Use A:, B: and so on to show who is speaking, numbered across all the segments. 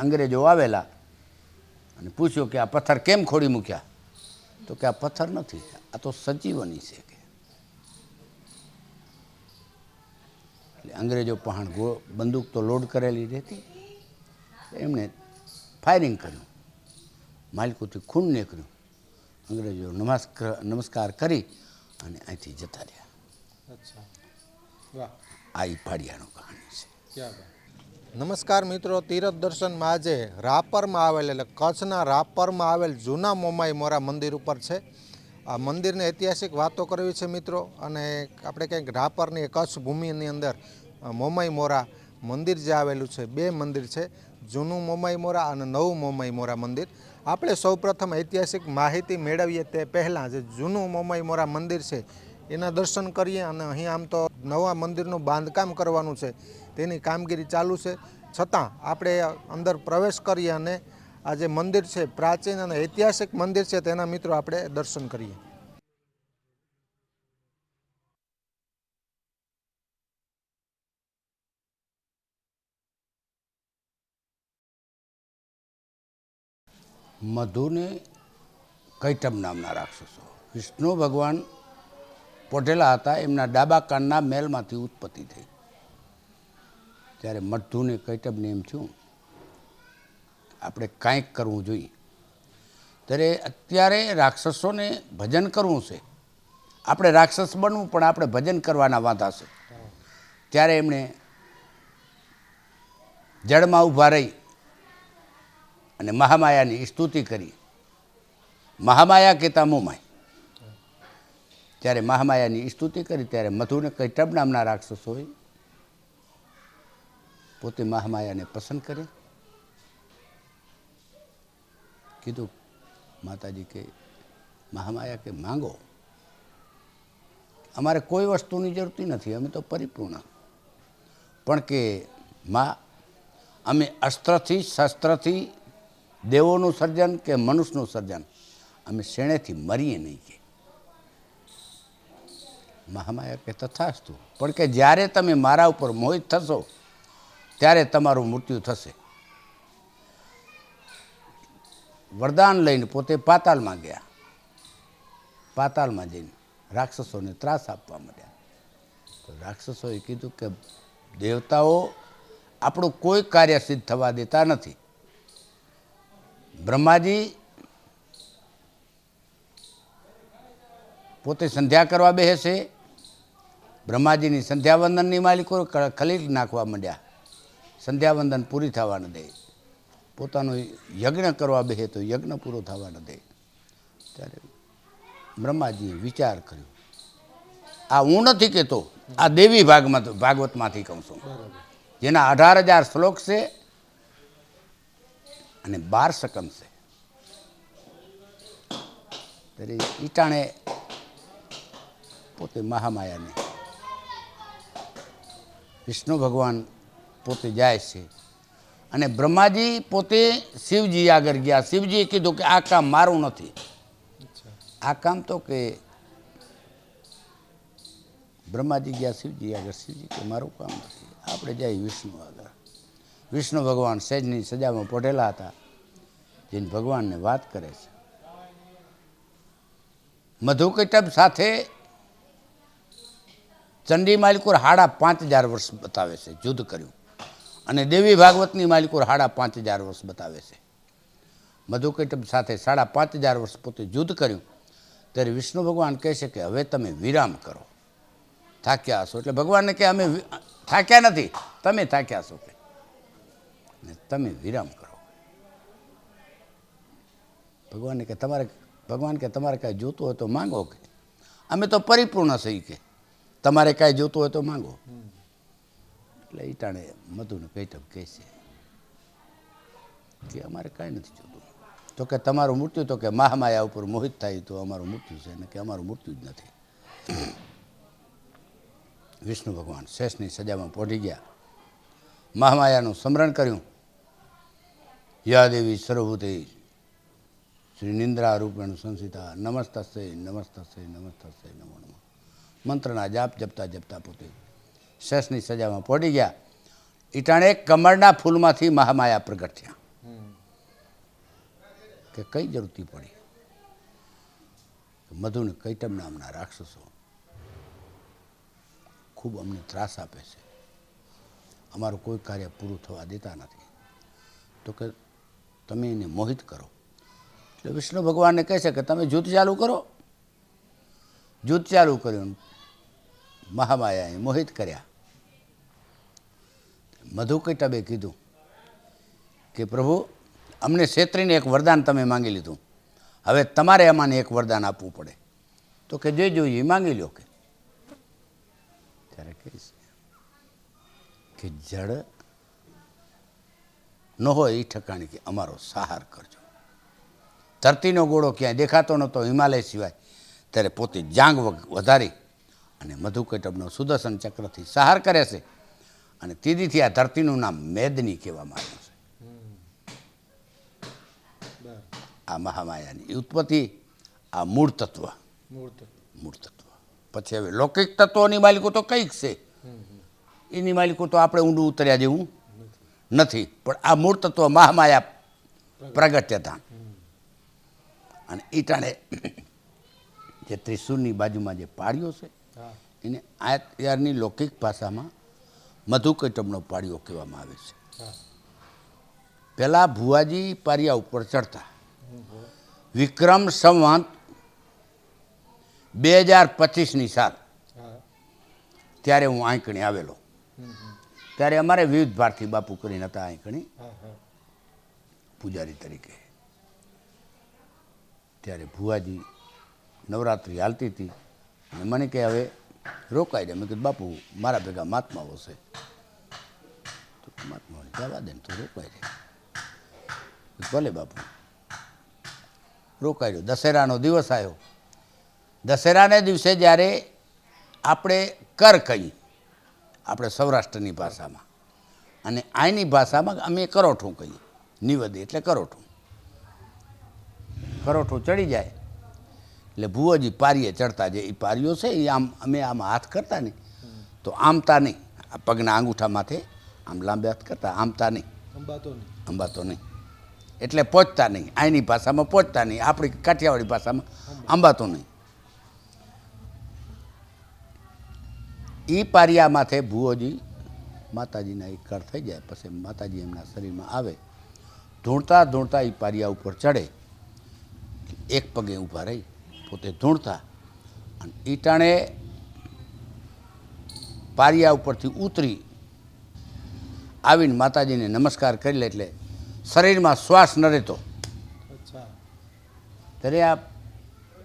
A: અંગ્રેજો આવેલા અને પૂછ્યું કે આ પથ્થર કેમ ખોડી મૂક્યા? તો કે આ પથ્થર નથી આ તો સજીવની છે કે. એટલે અંગ્રેજો પહાણ ગો બંદૂક તો લોડ કરેલી રહેતી. એમણે ફાયરિંગ કર્યું. માલિકોથી ખૂન નીકળ્યું. અંગ્રેજો નમસ્કાર નમસ્કાર કરી અને અહીંથી જતા રહ્યા.
B: અચ્છા. વાહ.
A: આ ઈ ફાડિયાનું કહાણી છે.
B: ક્યાં નમસ્કાર મિત્રો, તીરથ દર્શનમાં આજે રાપરમાં આવેલ, એટલે કચ્છના રાપરમાં આવેલ જૂના મોમાઈ મોરા મંદિર ઉપર છે. આ મંદિરની ઐતિહાસિક વાતો કરવી છે મિત્રો, અને આપણે કંઈક રાપરની કચ્છ ભૂમિની અંદર મોમાઈ મોરા મંદિર જે આવેલું છે, બે મંદિર છે, જૂનું મોમાઈ મોરા અને નવું મોમાઈ મોરા મંદિર. આપણે સૌપ્રથમ ઐતિહાસિક માહિતી મેળવીએ તે પહેલાં જે જૂનું મોમાઈ મોરા મંદિર છે, એના દર્શન કરીએ અને અહીં આમ તો નવા મંદિરનું બાંધકામ કરવાનું છે. તેની કામગીરી ચાલુ છે. છતાં આપણે અંદર પ્રવેશ કરીએ અને આ જે મંદિર છે, પ્રાચીન અને ઐતિહાસિક મંદિર છે, તેના મિત્રો આપણે દર્શન કરીએ.
A: મધુને કૈટમ નામના રાક્ષસો. વિષ્ણુ ભગવાન પોઢેલા હતા, એમના ડાબા કાનના મેલમાંથી ઉત્પત્તિ થઈ. ત્યારે મધુને કૈટબને એમ થયું આપણે કાંઈક કરવું જોઈએ. ત્યારે અત્યારે રાક્ષસોને ભજન કરવું છે. આપણે રાક્ષસ બનવું, પણ આપણે ભજન કરવાના વાંધા છે. ત્યારે એમણે જળમાં ઊભા રહી અને મહામાયાની સ્તુતિ કરી. મહામાયા કહેતા મોમાય. ત્યારે મહામાયાની સ્તુતિ કરી, ત્યારે મધુને કૈટબ નામના રાક્ષસોએ પોતે મહામાયાને પસંદ કરે. કીધું, માતાજી કે, મહામાયા કે માંગો? અમારે કોઈ વસ્તુની જરૂરતી નથી, અમે તો પરિપૂર્ણ. પણ કે, માં, અમે અસ્ત્રથી, શસ્ત્રથી, દેવોનું સર્જન કે મનુષ્યનું સર્જન, અમે શેણેથી મરીએ નહીં કે. મહામાયા કે, તથાસ્તુ. પણ કે, જ્યારે તમે મારા ઉપર મોહિત થશો ત્યારે તમારું મૃત્યુ થશે. વરદાન લઈને પોતે પાતાળમાં ગયા. પાતાળમાં જઈને રાક્ષસોને ત્રાસ આપવા માંડ્યા. તો રાક્ષસોએ કીધું કે, દેવતાઓ, આપણું કોઈ કાર્ય સિદ્ધ થવા દેતા નથી. બ્રહ્માજી પોતે સંધ્યા કરવા બેસે બ્રહ્માજીની સંધ્યાવંદનની માલિકો ખલીલ નાખવા માંડ્યા. સંધ્યાવંદન પૂરી થવા ન દે. પોતાનો યજ્ઞ કરવા બેહે તો યજ્ઞ પૂરો થવા ન દે. ત્યારે બ્રહ્માજીએ વિચાર કર્યો. આ હું નથી કહેતો, આ દેવી ભાગમાં ભાગવતમાંથી કહું છું. જેના અઢાર હજાર શ્લોક છે અને બાર સકમ છે. ત્યારે ઈટાણે પોતે મહામાયાને, વિષ્ણુ ભગવાન પોતે જાય છે. અને બ્રહ્માજી પોતે શિવજી આગળ ગયા. શિવજીએ કીધું કે આ કામ મારું નથી. આ કામ તો કે બ્રહ્માજી ગયા, શિવજી આગળ. શિવજી કે મારું કામ નથી. આપણે જઈએ વિષ્ણુ આગળ. વિષ્ણુ ભગવાન સહેજની સજામાં પોઢેલા હતા. જેને ભગવાનને વાત કરે છે. મધુકૈટબ સાથે ચંડી માલિકુર હાડા પાંચ હજાર વર્ષ બતાવે છે યુદ્ધ કર્યું. અને દેવી ભાગવતની માલિકો સાડા પાંચ હજાર વર્ષ બતાવે છે. મધુકૈટબ સાથે સાડા પાંચ હજાર વર્ષ પોતે યુદ્ધ કર્યું. ત્યારે વિષ્ણુ ભગવાન કહે છે કે હવે તમે વિરામ કરો. થાક્યા હશો. એટલે ભગવાનને કે અમે થાક્યા નથી. તમે થાક્યા છો કે? તમે વિરામ કરો. ભગવાનને કે તમારે, ભગવાન કે તમારે કાંઈ જોતું હોય તો માંગો કે? અમે તો પરિપૂર્ણ છીએ કે. તમારે કાંઈ જોતું હોય તો માંગો. એટલે ઈટાણે મધુને કૈટબ કહે છે કે અમારે કાંઈ નથી જોતું. તો કે તમારું મૃત્યુ, તો કે મહામાયા ઉપર મોહિત થાય તો અમારું મૃત્યુ છે ને કે અમારું મૃત્યુ જ નથી. વિષ્ણુ ભગવાન શેષની સજામાં પહોંચી ગયા. મહામાયાનું સ્મરણ કર્યું. યાદેવી સર્વભૂતે શ્રી નિંદ્રા રૂપેણ સંસિતા, નમસ્તસ્ય નમસ્તસ્ય નમસ્તસ્ય નમો નમઃ મંત્રના જાપ જપતા જપતા પોતે શેષની સજામાં પહોંચી ગયા. ઈટાણે કમળના ફૂલમાંથી મહામાયા પ્રગટ થયા. કે કઈ જરૂરથી પડી? મધુને કૈટમ નામના રાક્ષસો ખૂબ અમને ત્રાસ આપે છે. અમારું કોઈ કાર્ય પૂરું થવા દેતા નથી. તો કે તમે એને મોહિત કરો. એટલે વિષ્ણુ ભગવાનને કહે છે કે તમે જૂથ ચાલુ કરો. જૂથ ચાલુ કર્યું. મહામાયાએ મોહિત કર્યા. મધુ કૈટબે કીધું કે પ્રભુ, અમને છેતરીને એક વરદાન તમે માંગી લીધું. હવે તમારે અમાને એક વરદાન આપવું પડે. તો કે જે જોઈએ એ માંગી લો કે. ત્યારે કહીશ કે જળ ન હોય એ ઠકાણી કે અમારો સહાર કરજો. ધરતીનો ગોળો ક્યાંય દેખાતો નહોતો હિમાલય સિવાય. ત્યારે પોતે જાંગ વધારી અને મધુકૈટબનો સુદર્શન ચક્રથી સહાર કરે છે. અને તીદીથી આ ધરતીનું નામ મેદની કહેવામાં આવ્યું છે. આ મહામાયાની ઉત્પત્તિ આ મૂળ તત્વ.
B: મૂળ
A: તત્વ. પછી હવે લૌકિક તત્વોની માલિકો તો કંઈક છે. એની માલિકો તો આપણે ઊંડું ઉતર્યા જેવું નથી. પણ આ મૂળ તત્વ મહામાયા પ્રગટ્યતા અને ઈટાણે જે ત્રિશુરની બાજુમાં જે પાડ્યો છે
B: એને
A: એને ત્યારની લૌકિક ભાષામાં મધુકૈટમનો પાળીઓ કહેવામાં આવે છે. પહેલાં ભુવાજી પારિયા ઉપર ચડતા. વિક્રમ સંવંત બે હજાર પચીસની સાલ. ત્યારે હું આંકણી આવેલો. ત્યારે અમારે વિવિધ ભારતી બાપુ કરીને હતા આંકણી પૂજારી તરીકે. ત્યારે ભુવાજી નવરાત્રિ હાલતી હતી. અને મને કે હવે રોકાઈ દે. મેં કીધું, બાપુ, મારા ભેગા મહાત્માઓ છે. તો મહાત્માઓને જવા દે ને તો રોકાઈ દે ભલે બાપુ. રોકાઈ દો દશેરાનો દિવસ આવ્યો. દશેરાને દિવસે જ્યારે આપણે કર કહી આપણે સૌરાષ્ટ્રની ભાષામાં. અને આની ભાષામાં અમે કરોઠું કહીએ નિવદી એટલે કરોઠું. કરોઠું ચડી જાય. એટલે ભુવોજી પારીએ ચડતા જે એ પારીઓ છે એ આમ અમે આમાં હાથ કરતા ને તો આમતા નહીં. આ પગના આંગૂઠા માથે આમ લાંબે હાથ કરતા આમતા નહીં.
B: અંબાતો નહીં.
A: અંબાતો નહીં. એટલે પહોંચતા નહીં. આની ભાષામાં પહોંચતા નહીં. આપણી કાઠિયાવાડી ભાષામાં અંબાતો નહીં. એ પારિયા માથે ભુવોજી માતાજીના એક કર થઈ જાય પછી માતાજી એમના શરીરમાં આવે. ધૂણતા ધૂણતા એ પારિયા ઉપર ચડે. એક પગે ઊભા રહી. પોતે ધૂણતા અને ઈટાણે પારિયા ઉપરથી ઉતરી આવીને માતાજીને નમસ્કાર કરી લે એટલે શરીરમાં શ્વાસ ન રહેતો. ત્યારે આ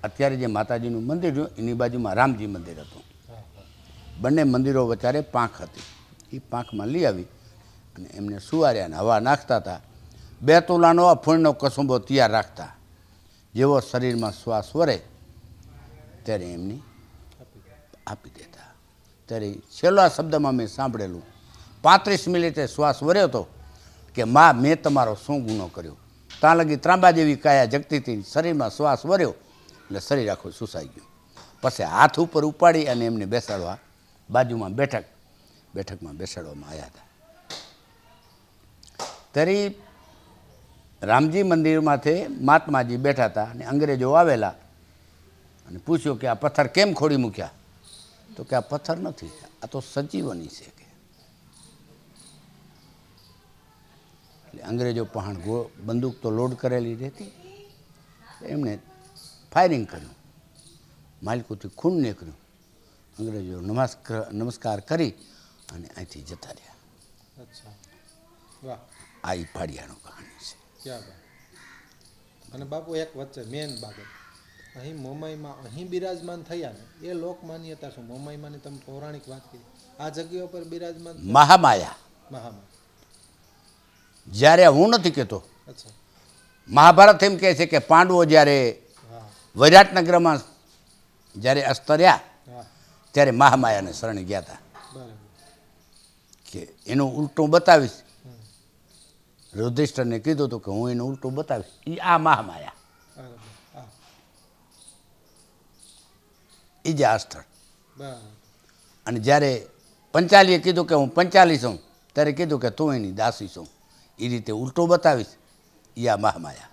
A: અત્યારે જે માતાજીનું મંદિર રહ્યું એની બાજુમાં રામજી મંદિર હતું. બંને મંદિરો વચારે પાંખ હતી. એ પાંખમાં લઈ આવી અને એમને સુવાર્યા અને હવા નાખતા હતા. બે તોલાનો અફૂણનો કસુંબો તૈયાર રાખતા. જેવો શરીરમાં શ્વાસ વરે ત્યારે એમની
B: આપી
A: દેતા. ત્યારે છેલ્લા શબ્દમાં મેં સાંભળેલું, પાંત્રીસ મિનિટે શ્વાસ વર્યો હતો કે, માં, મેં તમારો શું ગુનો કર્યો? ત્યાં લગી ત્રાંબા જેવી કાયા જગતીથી શરીરમાં શ્વાસ વર્યો એટલે શરીર આખું સુસાઈ ગયું. પછી હાથ ઉપર ઉપાડી અને એમને બેસાડવા બાજુમાં બેઠક, બેઠકમાં બેસાડવામાં આવ્યા હતા. ત્યારે રામજી મંદિરમાંથી મહાત્માજી બેઠા હતા અને અંગ્રેજો આવેલા અને પૂછ્યું કે આ પથ્થર કેમ ખોડી મૂક્યા? તો કે આ પથ્થર નથી આ તો સજીવની છે કે. એટલે અંગ્રેજો પહાણ ગો બંદૂક તો લોડ કરેલી રહેતી. એમણે ફાયરિંગ કર્યું. માલિકોથી ખૂન નીકળ્યું. અંગ્રેજો નમસ્કાર નમસ્કાર કરી અને અહીંથી જતા રહ્યા.
B: અચ્છા. વાહ.
A: આ ઈ પાડિયાનું કહાણી છે.
B: અને બાપુ એક વચ્ચે મેન બાબત. અહીં મોમાઈમાં અહીં બિરાજમાન થયા ને એ લોક માન્યતા શું? મોમાઈમાંની તમે પૌરાણિક વાત કરી. આ જગ્યા પર બિરાજમાન મહામાયા.
A: મહામાયા.
B: મહામાં
A: જ્યારે હું નથી કહેતો
B: અચ્છા.
A: મહાભારત એમ કહે છે કે પાંડવો જ્યારે વૈરાટનગરમાં જ્યારે અસ્તર્યા ત્યારે મહામાયાને શરણે ગયા હતા.
B: બરાબર.
A: કે એનું ઉલટું બતાવીશ. રુધિષ્ઠરને કીધું હતું કે હું એનું ઉલટું બતાવીશ. એ આ મહામાયા
B: બરાબર હા
A: એ જ આ સ્થળ અને જ્યારે પંચાલીએ કીધું કે હું પંચાલી છું ત્યારે કીધું કે તું એની દાસી છું. એ રીતે ઉલટું બતાવીશ એ આ મહામાયા.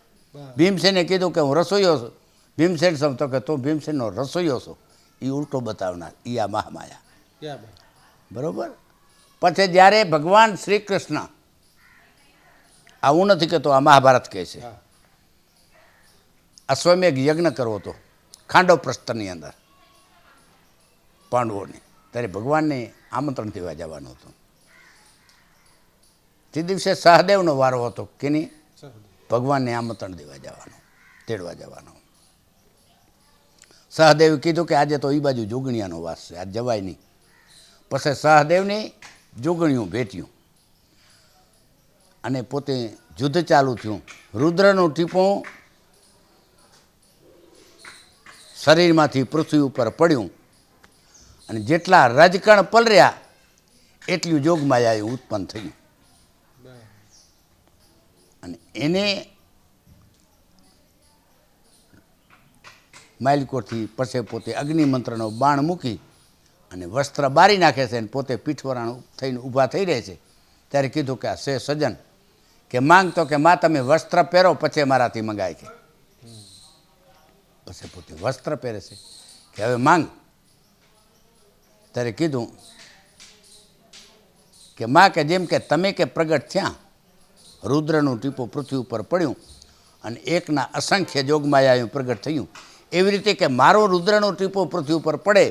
A: ભીમસેને કીધું કે હું રસોઈયો છું. ભીમસેન સમતો કે તું ભીમસેનનો રસોઈયો છો. એ ઉલટો બતાવનાર એ આ મહામાયા. બરાબર? પછી જ્યારે ભગવાન શ્રી કૃષ્ણ આવું નથી કહેતો આ મહાભારત કહે છે. અશ્વમેઘ યજ્ઞ કરવો હતો ખાંડવ પ્રસ્થની અંદર. પાંડવોને. ત્યારે ભગવાનને આમંત્રણ દેવા જવાનું હતું. તે દિવસે સહદેવનો વારો હતો કેની ભગવાનને આમંત્રણ દેવા જવાનું તેડવા જવાનું. સહદેવે કીધું કે આજે તો એ બાજુ જોગણિયાનો વાસ છે આજ જવાય નહીં. પછી સહદેવને જોગણિયું ભેટ્યું. અને પોતે યુદ્ધ ચાલુ થયું. રુદ્રનું ટીપું શરીરમાંથી પૃથ્વી ઉપર પડ્યું. અને જેટલા રજકણ પલર્યા, એટલું જોગમાયા એ ઉત્પન્ન થયું. અને એને માલિકોથી પછે પોતે અગ્નિમંત્રનો બાણ મૂકી અને વસ્ત્ર બારી નાખે છે અને પોતે પીઠવરાણ થઈને ઊભા થઈ રહે છે. ત્યારે કીધું કે આ શે સજન, કે માંગતો કે માં તમે વસ્ત્ર પહેરો, પછી મારાથી મંગાય કે. પછી પોતે વસ્ત્ર પહેરે છે. કે હવે માંગ ત્યારે કીધું કે માં કે જેમ કે તમે કે પ્રગટ થયા, રુદ્રનું ટીપું પૃથ્વી ઉપર પડ્યું અને એકના અસંખ્ય જોગમાયા પ્રગટ થયું. એવી રીતે કે મારો રુદ્રનો ટીપો પૃથ્વી ઉપર પડે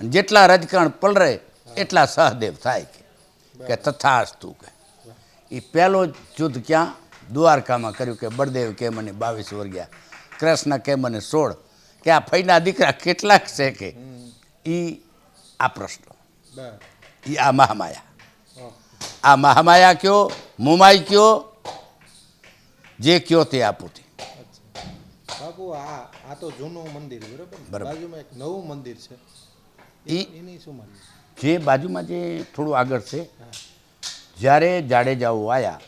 A: અને જેટલા રજકણ પલરે એટલા સહદેવ થાય કે કે તથાસ્તુ કે. એ પહેલો યુદ્ધ ક્યાં? દ્વારકામાં કર્યું કે બળદેવ કે મને બાવીસ વર્ગ્યા, કૃષ્ણ કે મને સોળ, કે આ ફઈના દીકરા કેટલાક છે કે. એ આ પ્રશ્ન. એ આ મહામાયા. આ મહામાયા કયો? મુમાઈ કયો? જે કયો તે આપું તે.
B: બાપુ આ આ તો જૂનું મંદિર બરાબર? બાજુમાં એક નવું મંદિર છે. એની શું
A: જે બાજુમાં જે થોડું આગળ છે જ્યારે જાડેજાઓ આવ્યા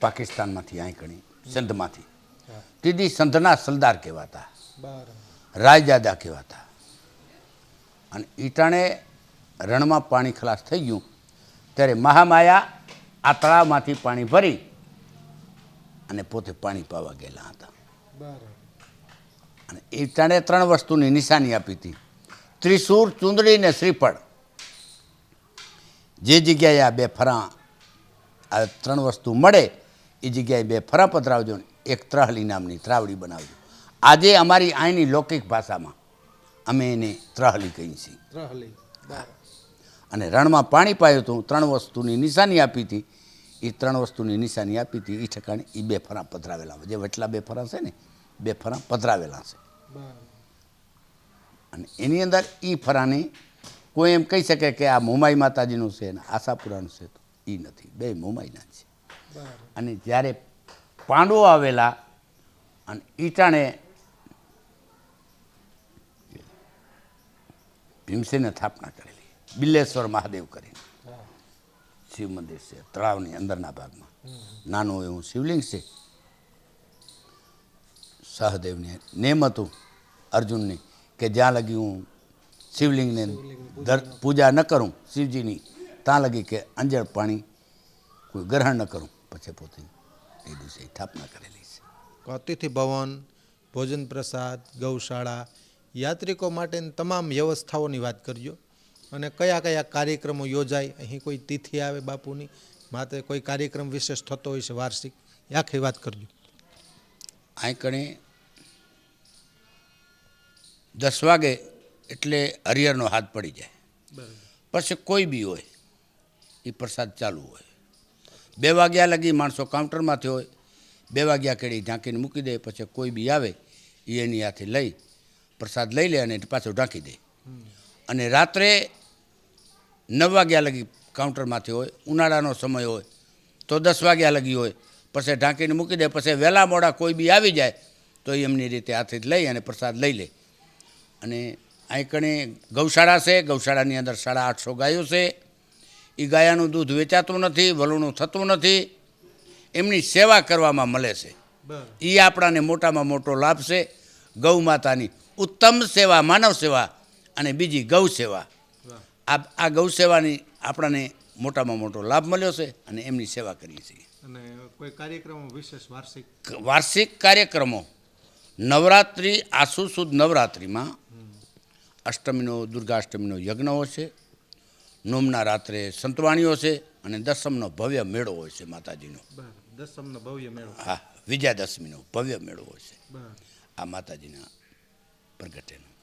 A: પાકિસ્તાનમાંથી અહીં કણી સંધમાંથી. તેથી સંધના સલદાર કહેવાતા. રાયજાદા કહેવાતા. અને ઈટાણે રણમાં પાણી ખલાસ થઈ ગયું. ત્યારે મહામાયા આ તળાવમાંથી પાણી ભરી અને પોતે પાણી પાવા ગયેલા હતા. અને ઈટાણે ત્રણ વસ્તુની નિશાની આપી હતી. ત્રિશૂર ચુંદડી ને શ્રીફળ. જે જગ્યાએ આ બે ફરા, આ ત્રણ વસ્તુ મળે, એ જગ્યાએ બે ફરા પધરાવજો એક ત્રહલી નામની ત્રાવડી બનાવજો. આજે અમારી અહીંની લૌકિક ભાષામાં અમે એને ત્રહલી કહીએ છીએ.
B: ત્રહલી. બાર
A: અને રણમાં પાણી પાયું હતું ત્રણ વસ્તુની નિશાની આપી હતી. એ ત્રણ વસ્તુની નિશાની આપી હતી એ ઠેકાણે એ બે ફરા પધરાવેલા જે વટલા બે ફરા છે ને બે ફરા પધરાવેલા છે. અને એની અંદર એ ફરાને કોઈ એમ કહી શકે કે આ મોમાઈ માતાજીનું છે અને આશાપુરાનું છે તો એ નથી. બે મોમાઈના છે. અને જ્યારે પાંડવો આવેલા અને ઈટાણે ભીમસેને સ્થાપના કરેલી. બિલ્લેશ્વર મહાદેવ કરીને. શિવ મંદિર છે તળાવની અંદરના ભાગમાં. નાનું એવું શિવલિંગ છે. સહદેવની નેમ હતું અર્જુનની કે જ્યાં લગી હું શિવલિંગને પૂજા ન કરું શિવજીની ત્યાં લગી કે અંજળ પાણી કોઈ ગ્રહણ ન કરું. પછી પોતે એ દિવસે સ્થાપના કરેલી છે.
B: અતિથિ ભવન ભોજન પ્રસાદ ગૌશાળા યાત્રિકો માટેની તમામ વ્યવસ્થાઓની વાત કરજો અને કયા કયા કાર્યક્રમો યોજાય અહીં કોઈ તિથિ આવે બાપુની માતે કોઈ કાર્યક્રમ વિશેષ થતો હોય છે વાર્ષિક એ આખી વાત કરજો
A: અહીં કણે દસ વાગે એટલે હરિહરનો હાથ પડી જાય. પછી કોઈ બી હોય એ પ્રસાદ ચાલુ હોય. બે વાગ્યા લગી માણસો કાઉન્ટરમાંથી હોય બે વાગ્યા કેળી ઢાંકીને મૂકી દે પછી કોઈ બી આવે એ એની હાથે લઈ પ્રસાદ લઈ લે અને પાછો ઢાંકી દે. અને રાત્રે નવ વાગ્યા લગી કાઉન્ટરમાંથી હોય ઉનાળાનો સમય હોય તો દસ વાગ્યા લગી હોય પછી ઢાંકીને મૂકી દે પછી વહેલા મોડા કોઈ બી આવી જાય તો એ એમની રીતે હાથે લઈ અને પ્રસાદ લઈ લે. અને આંકણે કણે ગૌશાળા છે ગૌશાળાની અંદર સાડા આઠસો ગાયો છે. એ ગાયાનું દૂધ વેચાતું નથી વલણું થતું નથી. એમની સેવા કરવામાં મળે છે. એ આપણાને મોટામાં મોટો લાભ છે. ગૌ માતાની ઉત્તમ સેવા માનવ સેવા અને બીજી ગૌ સેવા. આ આ ગૌ સેવાની આપણને મોટામાં મોટો લાભ મળ્યો છે અને એમની સેવા કરીએ છીએ.
B: અને કોઈ કાર્યક્રમો વિશેષ વાર્ષિક?
A: વાર્ષિક કાર્યક્રમો. નવરાત્રિ આસુ સુદ નવરાત્રિમાં અષ્ટમીનો દુર્ગાષ્ટમીનો યજ્ઞ હોય છે નોમના રાત્રે સંતવાણીઓ છે અને દસમનો ભવ્ય મેળો હોય છે માતાજીનો.
B: દસમનો ભવ્ય મેળો.
A: હા વિજયાદશમીનો ભવ્ય મેળો હોય છે. આ માતાજીના pergeten.